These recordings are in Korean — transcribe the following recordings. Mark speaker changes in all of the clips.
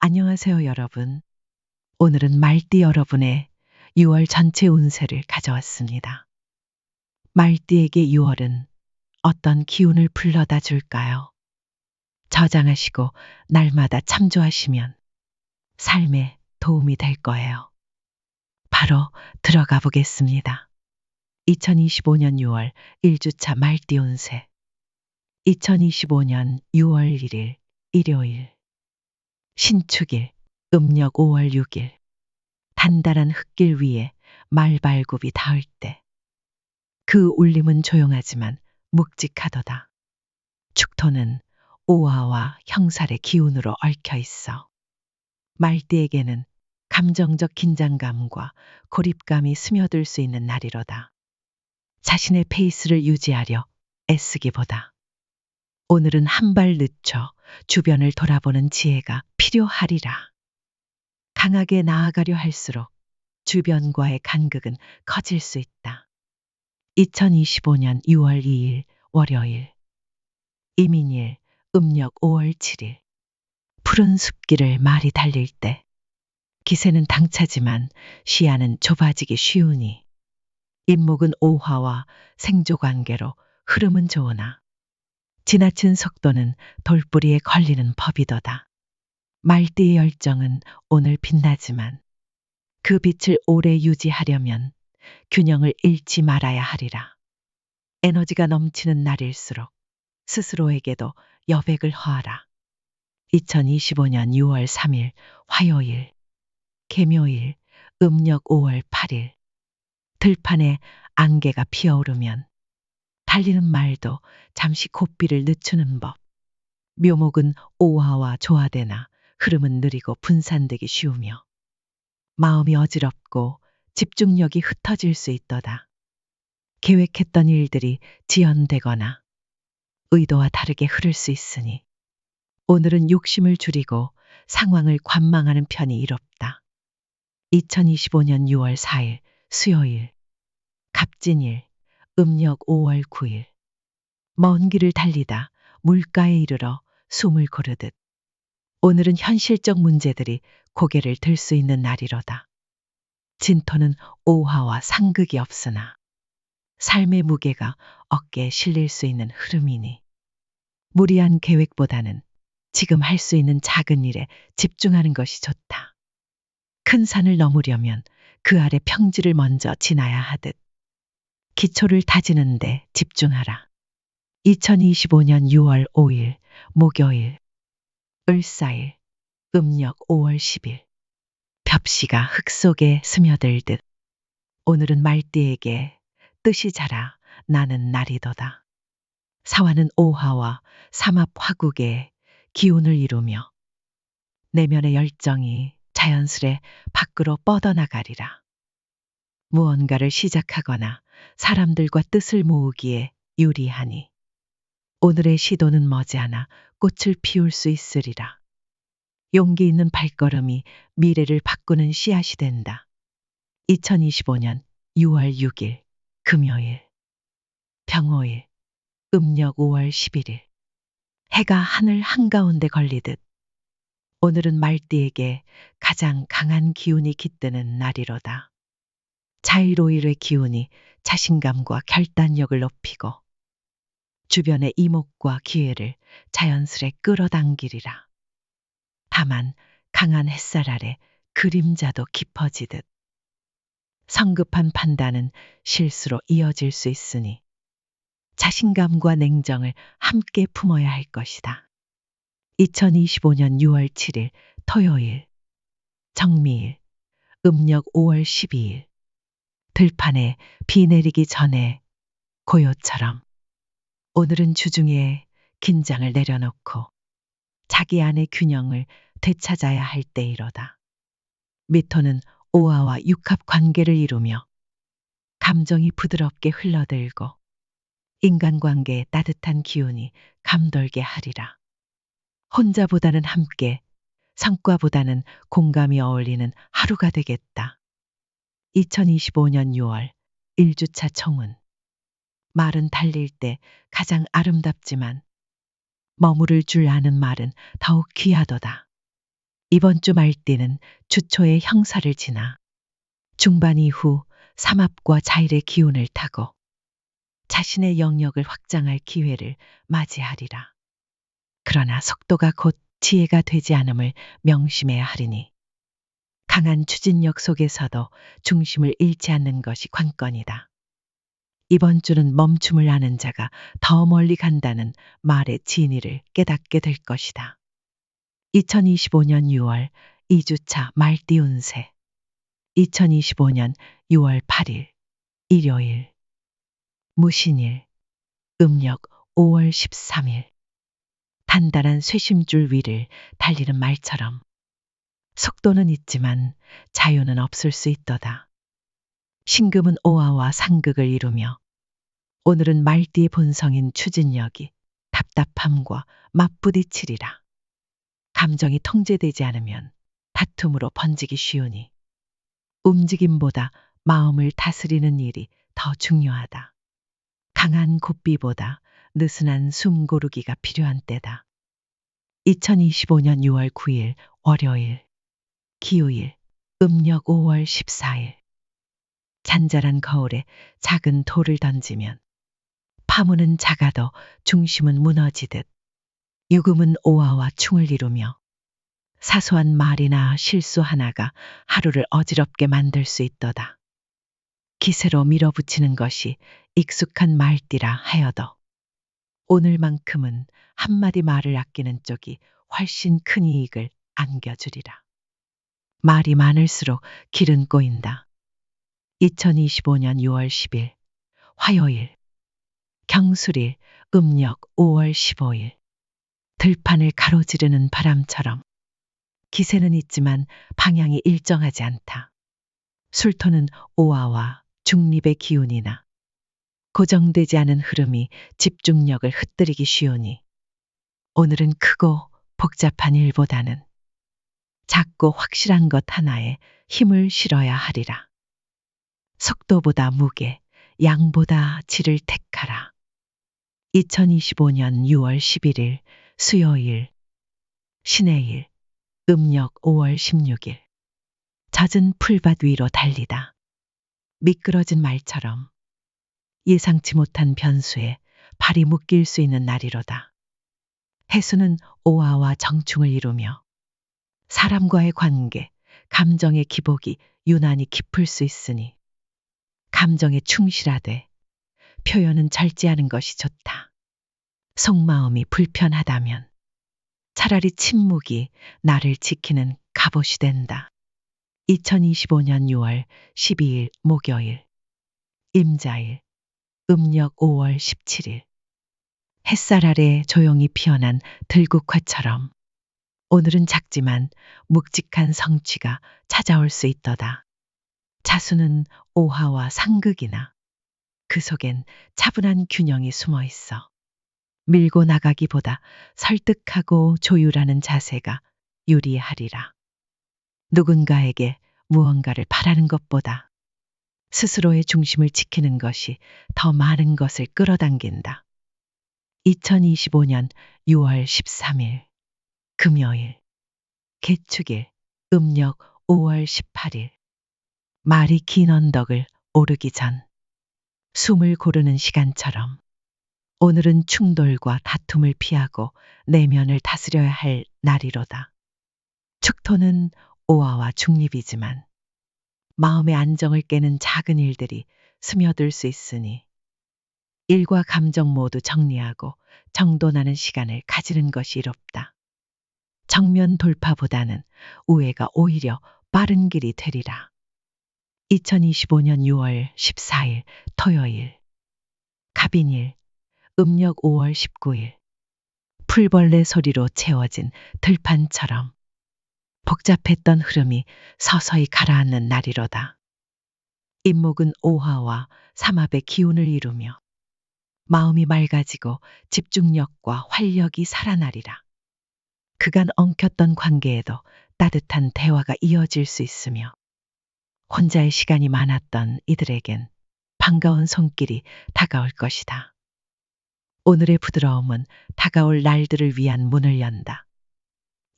Speaker 1: 안녕하세요, 여러분. 오늘은 말띠 여러분의 6월 전체 운세를 가져왔습니다. 말띠에게 6월은 어떤 기운을 불러다 줄까요? 저장하시고 날마다 참조하시면 삶에 도움이 될 거예요. 바로 들어가 보겠습니다. 2025년 6월 1주차 말띠 운세. 2025년 6월 1일 일요일. 신축일, 음력 5월 6일. 단단한 흙길 위에 말발굽이 닿을 때. 그 울림은 조용하지만 묵직하도다. 축토는 오화와 형살의 기운으로 얽혀 있어. 말띠에게는 감정적 긴장감과 고립감이 스며들 수 있는 날이로다. 자신의 페이스를 유지하려 애쓰기보다 오늘은 한 발 늦춰 주변을 돌아보는 지혜가 필요하리라. 강하게 나아가려 할수록 주변과의 간극은 커질 수 있다. 2025년 6월 2일 월요일 이민일 음력 5월 7일 푸른 숲길을 말이 달릴 때 기세는 당차지만 시야는 좁아지기 쉬우니 인목은 오화와 생조 관계로 흐름은 좋으나 지나친 속도는 돌뿌리에 걸리는 법이도다. 말띠의 열정은 오늘 빛나지만 그 빛을 오래 유지하려면 균형을 잃지 말아야 하리라. 에너지가 넘치는 날일수록 스스로에게도 여백을 허하라. 2025년 6월 3일 화요일 개묘일 음력 5월 8일 들판에 안개가 피어오르면 달리는 말도 잠시 고삐를 늦추는 법. 묘목은 오화와 조화되나 흐름은 느리고 분산되기 쉬우며 마음이 어지럽고 집중력이 흩어질 수 있도다. 계획했던 일들이 지연되거나 의도와 다르게 흐를 수 있으니 오늘은 욕심을 줄이고 상황을 관망하는 편이 이롭다. 2025년 6월 4일 수요일 갑진일 음력 5월 9일 먼 길을 달리다 물가에 이르러 숨을 고르듯 오늘은 현실적 문제들이 고개를 들 수 있는 날이로다. 진토는 오화와 상극이 없으나 삶의 무게가 어깨에 실릴 수 있는 흐름이니 무리한 계획보다는 지금 할 수 있는 작은 일에 집중하는 것이 좋다. 큰 산을 넘으려면 그 아래 평지를 먼저 지나야 하듯 기초를 다지는데 집중하라. 2025년 6월 5일 목요일 을사일 음력 5월 10일 벽시가 흙 속에 스며들듯 오늘은 말띠에게 뜻이 자라 나는 날이도다. 사화는 오화와 삼합 화국의 기운을 이루며 내면의 열정이 자연스레 밖으로 뻗어나가리라. 무언가를 시작하거나 사람들과 뜻을 모으기에 유리하니 오늘의 시도는 머지않아 꽃을 피울 수 있으리라. 용기 있는 발걸음이 미래를 바꾸는 씨앗이 된다. 2025년 6월 6일 금요일 병호일 음력 5월 11일 해가 하늘 한가운데 걸리듯 오늘은 말띠에게 가장 강한 기운이 깃드는 날이로다. 자이로일의 기운이 자신감과 결단력을 높이고 주변의 이목과 기회를 자연스레 끌어당기리라. 다만 강한 햇살 아래 그림자도 깊어지듯 성급한 판단은 실수로 이어질 수 있으니 자신감과 냉정을 함께 품어야 할 것이다. 2025년 6월 7일 토요일 정미일 음력 5월 12일 들판에 비 내리기 전에 고요처럼 오늘은 주중에 긴장을 내려놓고 자기 안의 균형을 되찾아야 할 때이로다. 미토는 오화와 육합 관계를 이루며 감정이 부드럽게 흘러들고 인간관계의 따뜻한 기운이 감돌게 하리라. 혼자보다는 함께, 성과보다는 공감이 어울리는 하루가 되겠다. 2025년 6월 1주차 청운. 말은 달릴 때 가장 아름답지만 머무를 줄 아는 말은 더욱 귀하도다. 이번 주 말띠는 주초의 형사를 지나 중반 이후 삼합과 자일의 기운을 타고 자신의 영역을 확장할 기회를 맞이하리라. 그러나 속도가 곧 지혜가 되지 않음을 명심해야 하리니 강한 추진력 속에서도 중심을 잃지 않는 것이 관건이다. 이번 주는 멈춤을 아는 자가 더 멀리 간다는 말의 진의를 깨닫게 될 것이다. 2025년 6월 2주차 말띠 운세 2025년 6월 8일 일요일 무신일 음력 5월 13일 단단한 쇠심줄 위를 달리는 말처럼 속도는 있지만 자유는 없을 수 있도다. 신금은 오화와 상극을 이루며 오늘은 말띠의 본성인 추진력이 답답함과 맞부딪히리라. 감정이 통제되지 않으면 다툼으로 번지기 쉬우니 움직임보다 마음을 다스리는 일이 더 중요하다. 강한 고삐보다 느슨한 숨 고르기가 필요한 때다. 2025년 6월 9일 월요일 기후일 음력 5월 14일 잔잔한 거울에 작은 돌을 던지면 파문은 작아도 중심은 무너지듯 유금은 오화와 충을 이루며 사소한 말이나 실수 하나가 하루를 어지럽게 만들 수 있도다. 기세로 밀어붙이는 것이 익숙한 말띠라 하여도 오늘만큼은 한마디 말을 아끼는 쪽이 훨씬 큰 이익을 안겨주리라. 말이 많을수록 길은 꼬인다. 2025년 6월 10일 화요일 경술일 음력 5월 15일 들판을 가로지르는 바람처럼 기세는 있지만 방향이 일정하지 않다. 술토는 오화와 중립의 기운이나 고정되지 않은 흐름이 집중력을 흩뜨리기 쉬우니 오늘은 크고 복잡한 일보다는 작고 확실한 것 하나에 힘을 실어야 하리라. 속도보다 무게, 양보다 질을 택하라. 2025년 6월 11일 수요일 신의 일 음력 5월 16일 젖은 풀밭 위로 달리다. 미끄러진 말처럼 예상치 못한 변수에 발이 묶일 수 있는 날이로다. 해수는 오화와 정충을 이루며 사람과의 관계, 감정의 기복이 유난히 깊을 수 있으니 감정에 충실하되 표현은 절제하는 것이 좋다. 속마음이 불편하다면 차라리 침묵이 나를 지키는 갑옷이 된다. 2025년 6월 12일 목요일 임자일 음력 5월 17일 햇살 아래 조용히 피어난 들국화처럼 오늘은 작지만 묵직한 성취가 찾아올 수 있도다. 자수는 오화와 상극이나 그 속엔 차분한 균형이 숨어 있어 밀고 나가기보다 설득하고 조율하는 자세가 유리하리라. 누군가에게 무언가를 바라는 것보다 스스로의 중심을 지키는 것이 더 많은 것을 끌어당긴다. 2025년 6월 13일 금요일 개축일 음력 5월 18일 말이 긴 언덕을 오르기 전 숨을 고르는 시간처럼 오늘은 충돌과 다툼을 피하고 내면을 다스려야 할 날이로다. 축토는 오화와 중립이지만 마음의 안정을 깨는 작은 일들이 스며들 수 있으니 일과 감정 모두 정리하고 정돈하는 시간을 가지는 것이 이롭다. 정면 돌파보다는 우회가 오히려 빠른 길이 되리라. 2025년 6월 14일 토요일 갑인일 음력 5월 19일 풀벌레 소리로 채워진 들판처럼 복잡했던 흐름이 서서히 가라앉는 날이로다. 임목은 오화와 삼합의 기운을 이루며 마음이 맑아지고 집중력과 활력이 살아나리라. 그간 엉켰던 관계에도 따뜻한 대화가 이어질 수 있으며 혼자의 시간이 많았던 이들에겐 반가운 손길이 다가올 것이다. 오늘의 부드러움은 다가올 날들을 위한 문을 연다.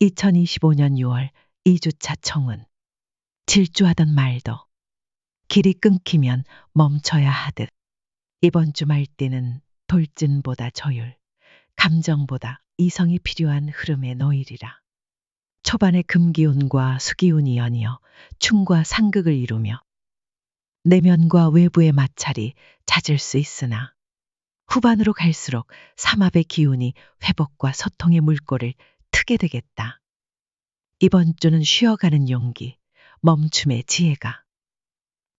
Speaker 1: 2025년 6월 2주차 청운. 질주하던 말도 길이 끊기면 멈춰야 하듯 이번 주 말띠는 돌진보다 조율, 감정보다 이성이 필요한 흐름에 놓이리라. 초반의 금기운과 수기운이 연이어 충과 상극을 이루며 내면과 외부의 마찰이 잦을 수 있으나 후반으로 갈수록 삼합의 기운이 회복과 소통의 물꼬를 트게 되겠다. 이번 주는 쉬어가는 용기, 멈춤의 지혜가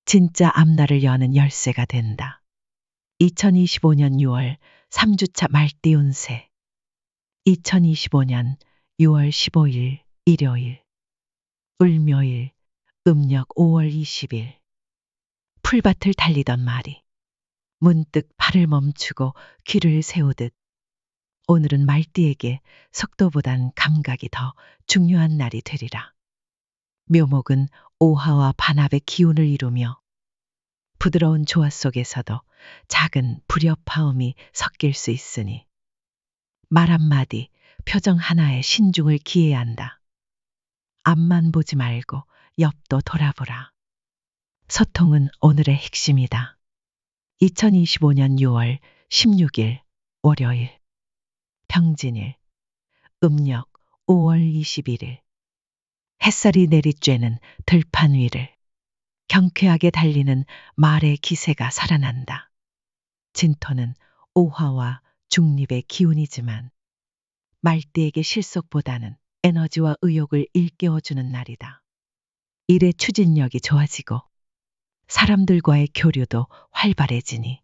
Speaker 1: 진짜 앞날을 여는 열쇠가 된다. 2025년 6월 3주차 말띠 운세. 2025년 6월 15일 일요일. 을묘일 음력 5월 20일. 풀밭을 달리던 말이 문득 발을 멈추고 귀를 세우듯 오늘은 말띠에게 속도보단 감각이 더 중요한 날이 되리라. 묘목은 오하와 반합의 기운을 이루며 부드러운 조화 속에서도 작은 불협화음이 섞일 수 있으니 말 한마디, 표정 하나에 신중을 기해야 한다. 앞만 보지 말고 옆도 돌아보라. 소통은 오늘의 핵심이다. 2025년 6월 16일 월요일 평진일 음력 5월 21일 햇살이 내리쬐는 들판 위를 경쾌하게 달리는 말의 기세가 살아난다. 진토는 오화와 중립의 기운이지만 말띠에게 실속보다는 에너지와 의욕을 일깨워주는 날이다. 일의 추진력이 좋아지고 사람들과의 교류도 활발해지니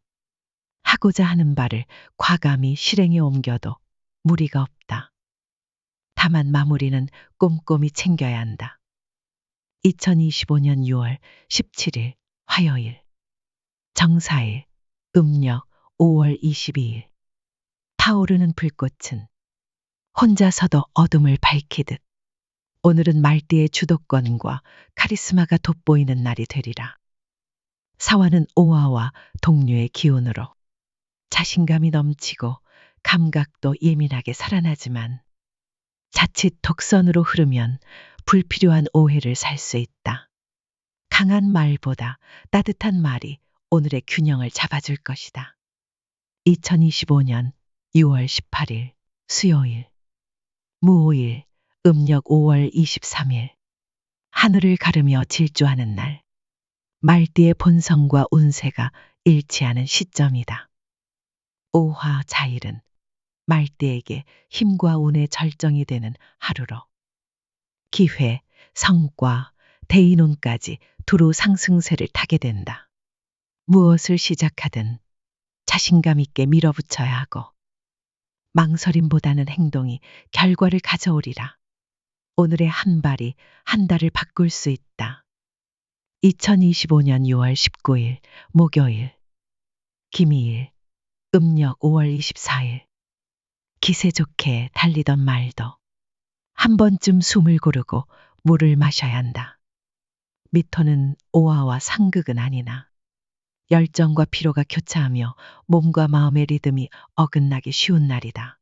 Speaker 1: 하고자 하는 바를 과감히 실행에 옮겨도 무리가 없다. 다만 마무리는 꼼꼼히 챙겨야 한다. 2025년 6월 17일 화요일 정사일 음력 5월 22일 타오르는 불꽃은 혼자서도 어둠을 밝히듯 오늘은 말띠의 주도권과 카리스마가 돋보이는 날이 되리라. 사화는 오화와 동료의 기운으로 자신감이 넘치고 감각도 예민하게 살아나지만 자칫 독선으로 흐르면 불필요한 오해를 살 수 있다. 강한 말보다 따뜻한 말이 오늘의 균형을 잡아줄 것이다. 2025년 6월 18일 수요일 무오일 음력 5월 23일 하늘을 가르며 질주하는 날 말띠의 본성과 운세가 일치하는 시점이다. 오화 자일은 말띠에게 힘과 운의 절정이 되는 하루로 기회, 성과, 대인운까지 두루 상승세를 타게 된다. 무엇을 시작하든 자신감 있게 밀어붙여야 하고 망설임보다는 행동이 결과를 가져오리라. 오늘의 한 발이 한 달을 바꿀 수 있다. 2025년 6월 19일 목요일 김희일 음력 5월 24일 기세 좋게 달리던 말도 한 번쯤 숨을 고르고 물을 마셔야 한다. 미토는 오화와 상극은 아니나 열정과 피로가 교차하며 몸과 마음의 리듬이 어긋나기 쉬운 날이다.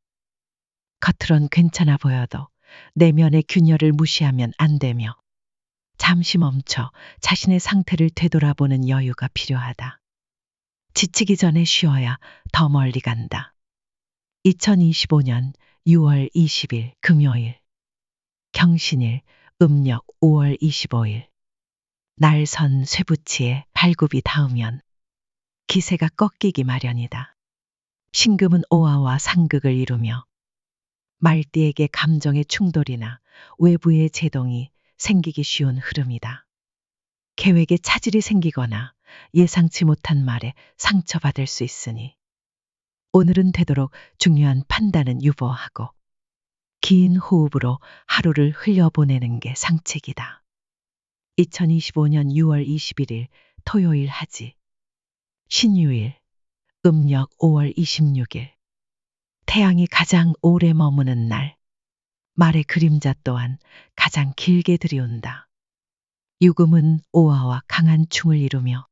Speaker 1: 겉으론 괜찮아 보여도 내면의 균열을 무시하면 안 되며 잠시 멈춰 자신의 상태를 되돌아보는 여유가 필요하다. 지치기 전에 쉬어야 더 멀리 간다. 2025년 6월 20일 금요일 경신일 음력 5월 25일 날선 쇠붙이에 발굽이 닿으면 기세가 꺾이기 마련이다. 신금은 오화와 상극을 이루며 말띠에게 감정의 충돌이나 외부의 제동이 생기기 쉬운 흐름이다. 계획에 차질이 생기거나 예상치 못한 말에 상처받을 수 있으니 오늘은 되도록 중요한 판단은 유보하고 긴 호흡으로 하루를 흘려보내는 게 상책이다. 2025년 6월 21일 토요일 하지 신유일 음력 5월 26일 태양이 가장 오래 머무는 날 말의 그림자 또한 가장 길게 들이온다. 유금은 오화와 강한 충을 이루며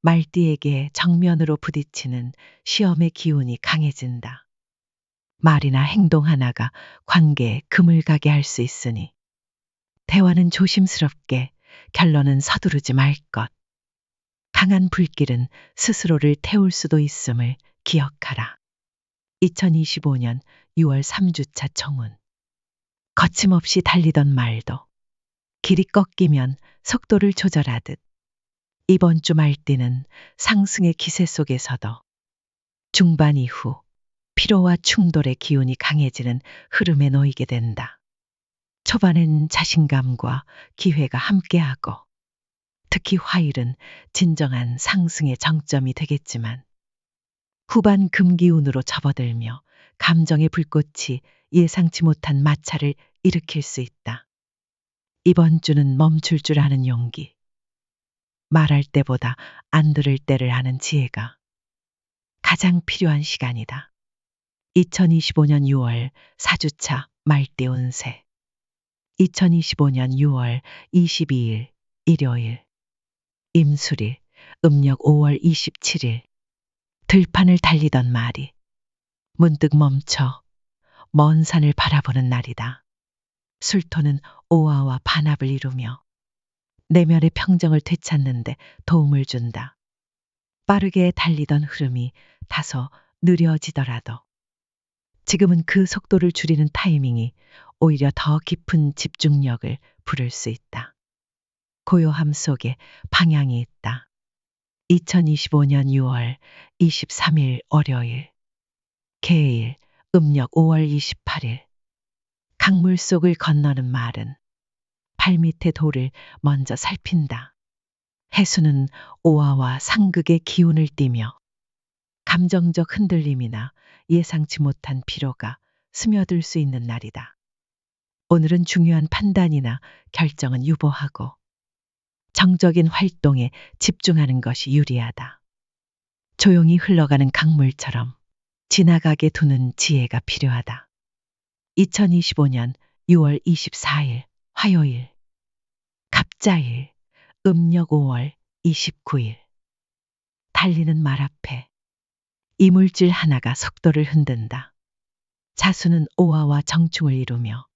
Speaker 1: 말띠에게 정면으로 부딪히는 시험의 기운이 강해진다. 말이나 행동 하나가 관계에 금을 가게 할 수 있으니 대화는 조심스럽게 결론은 서두르지 말 것. 강한 불길은 스스로를 태울 수도 있음을 기억하라. 2025년 6월 3주차 청운. 거침없이 달리던 말도 길이 꺾이면 속도를 조절하듯 이번 주 말띠는 상승의 기세 속에서도 중반 이후 피로와 충돌의 기운이 강해지는 흐름에 놓이게 된다. 초반엔 자신감과 기회가 함께하고 특히 화일은 진정한 상승의 정점이 되겠지만 후반 금기운으로 접어들며 감정의 불꽃이 예상치 못한 마찰을 일으킬 수 있다. 이번 주는 멈출 줄 아는 용기. 말할 때보다 안 들을 때를 아는 지혜가 가장 필요한 시간이다. 2025년 6월 4주차 말띠 운세 2025년 6월 22일 일요일 임수리 음력 5월 27일 들판을 달리던 말이 문득 멈춰 먼 산을 바라보는 날이다. 술토는 오아와 반합을 이루며 내면의 평정을 되찾는데 도움을 준다. 빠르게 달리던 흐름이 다소 느려지더라도 지금은 그 속도를 줄이는 타이밍이 오히려 더 깊은 집중력을 부를 수 있다. 고요함 속에 방향이 있다. 2025년 6월 23일 월요일 개일 음력 5월 28일 강물 속을 건너는 말은 발밑의 돌을 먼저 살핀다. 해수는 오화와 상극의 기운을 띠며 감정적 흔들림이나 예상치 못한 피로가 스며들 수 있는 날이다. 오늘은 중요한 판단이나 결정은 유보하고 정적인 활동에 집중하는 것이 유리하다. 조용히 흘러가는 강물처럼 지나가게 두는 지혜가 필요하다. 2025년 6월 24일 화요일 갑자일 음력 5월 29일 달리는 말 앞에 이물질 하나가 속도를 흔든다. 자수는 오화와 정충을 이루며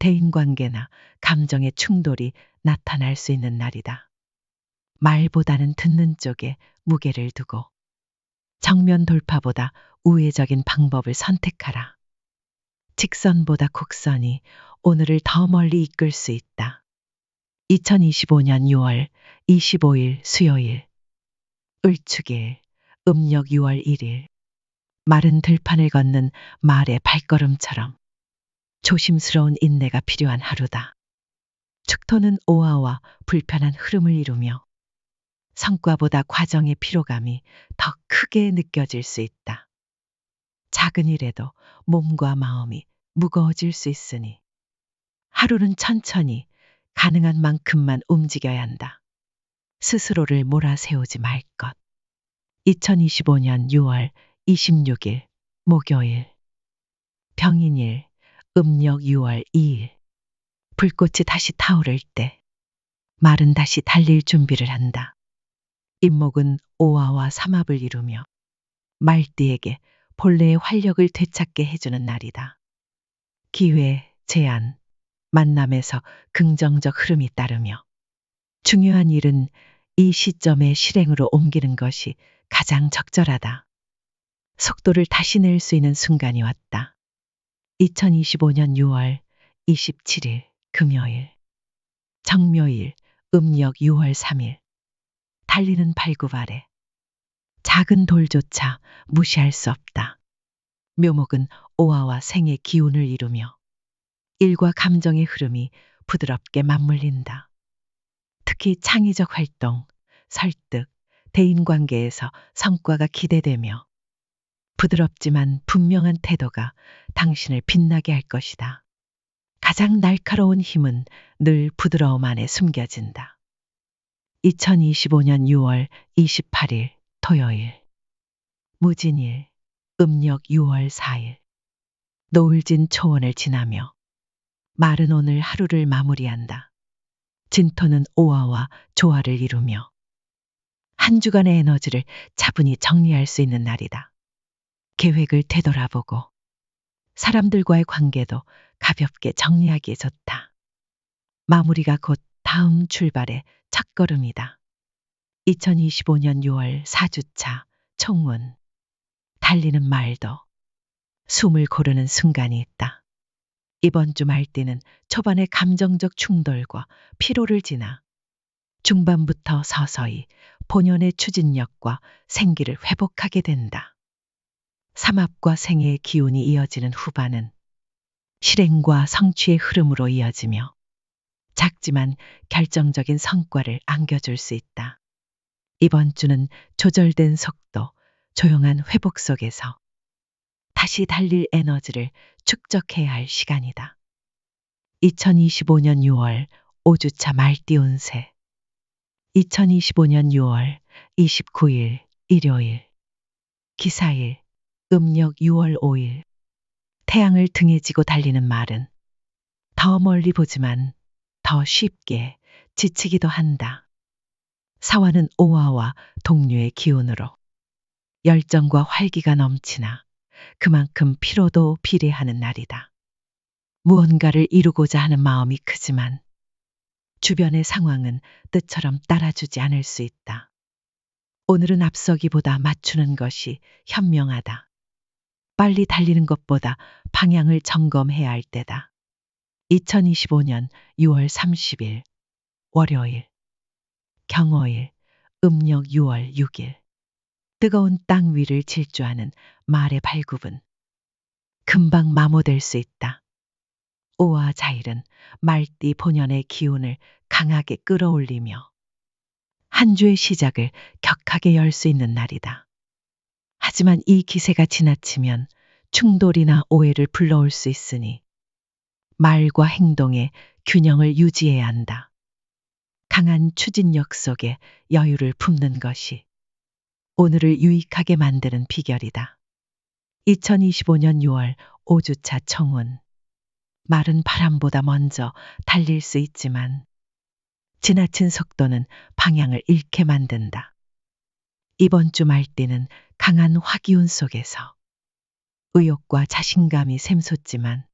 Speaker 1: 대인관계나 감정의 충돌이 나타날 수 있는 날이다. 말보다는 듣는 쪽에 무게를 두고 정면 돌파보다 우회적인 방법을 선택하라. 직선보다 곡선이 오늘을 더 멀리 이끌 수 있다. 2025년 6월 25일 수요일 을축일 음력 6월 1일 마른 들판을 걷는 말의 발걸음처럼 조심스러운 인내가 필요한 하루다. 축토는 오화와 불편한 흐름을 이루며 성과보다 과정의 피로감이 더 크게 느껴질 수 있다. 작은 일에도 몸과 마음이 무거워질 수 있으니 하루는 천천히 가능한 만큼만 움직여야 한다. 스스로를 몰아세우지 말 것. 2025년 6월 26일 목요일 병인일 음력 6월 2일 불꽃이 다시 타오를 때 말은 다시 달릴 준비를 한다. 임목은 오화와 삼합을 이루며 말띠에게 본래의 활력을 되찾게 해주는 날이다. 기회, 제안, 만남에서 긍정적 흐름이 따르며 중요한 일은 이 시점에 실행으로 옮기는 것이 가장 적절하다. 속도를 다시 낼 수 있는 순간이 왔다. 2025년 6월 27일 금요일 정묘일 음력 6월 3일 달리는 발굽 아래 작은 돌조차 무시할 수 없다. 묘목은 오화와 생의 기운을 이루며 일과 감정의 흐름이 부드럽게 맞물린다. 특히 창의적 활동, 설득, 대인관계에서 성과가 기대되며 부드럽지만 분명한 태도가 당신을 빛나게 할 것이다. 가장 날카로운 힘은 늘 부드러움 안에 숨겨진다. 2025년 6월 28일 토요일 무진일 음력 6월 4일 노을진 초원을 지나며 말은 오늘 하루를 마무리한다. 진토는 오화와 조화를 이루며 한 주간의 에너지를 차분히 정리할 수 있는 날이다. 계획을 되돌아보고 사람들과의 관계도 가볍게 정리하기에 좋다. 마무리가 곧 다음 출발의 첫걸음이다. 2025년 6월 4주차 총문. 달리는 말도 숨을 고르는 순간이 있다. 이번 주 말띠는 초반의 감정적 충돌과 피로를 지나 중반부터 서서히 본연의 추진력과 생기를 회복하게 된다. 삼합과 생애의 기운이 이어지는 후반은 실행과 성취의 흐름으로 이어지며 작지만 결정적인 성과를 안겨줄 수 있다. 이번 주는 조절된 속도, 조용한 회복 속에서 다시 달릴 에너지를 축적해야 할 시간이다. 2025년 6월 5주차 말띠 운세 2025년 6월 29일 일요일 기사일 음력 6월 5일 태양을 등에 지고 달리는 말은 더 멀리 보지만 더 쉽게 지치기도 한다. 사화는 오화와 동류의 기운으로 열정과 활기가 넘치나 그만큼 피로도 비례하는 날이다. 무언가를 이루고자 하는 마음이 크지만 주변의 상황은 뜻처럼 따라주지 않을 수 있다. 오늘은 앞서기보다 맞추는 것이 현명하다. 빨리 달리는 것보다 방향을 점검해야 할 때다. 2025년 6월 30일 월요일 경호일 음력 6월 6일 뜨거운 땅 위를 질주하는 말의 발굽은 금방 마모될 수 있다. 오와 자일은 말띠 본연의 기운을 강하게 끌어올리며 한 주의 시작을 격하게 열 수 있는 날이다. 하지만 이 기세가 지나치면 충돌이나 오해를 불러올 수 있으니 말과 행동의 균형을 유지해야 한다. 강한 추진력 속에 여유를 품는 것이 오늘을 유익하게 만드는 비결이다. 2025년 6월 5주차 청운. 말은 바람보다 먼저 달릴 수 있지만 지나친 속도는 방향을 잃게 만든다. 이번 주 말띠는 강한 화기운 속에서 의욕과 자신감이 샘솟지만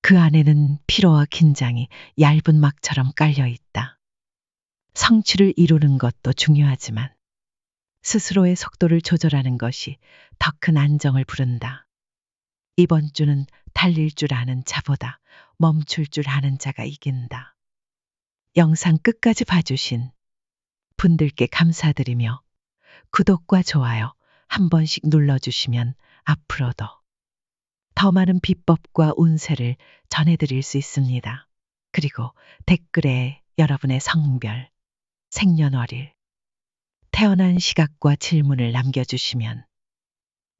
Speaker 1: 그 안에는 피로와 긴장이 얇은 막처럼 깔려 있다. 성취를 이루는 것도 중요하지만 스스로의 속도를 조절하는 것이 더 큰 안정을 부른다. 이번 주는 달릴 줄 아는 자보다 멈출 줄 아는 자가 이긴다. 영상 끝까지 봐주신 분들께 감사드리며 구독과 좋아요 한 번씩 눌러주시면 앞으로도 더 많은 비법과 운세를 전해드릴 수 있습니다. 그리고 댓글에 여러분의 성별, 생년월일, 태어난 시각과 질문을 남겨주시면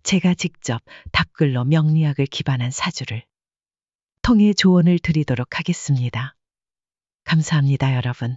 Speaker 1: 제가 직접 답글로 명리학을 기반한 사주를 통해 조언을 드리도록 하겠습니다. 감사합니다, 여러분.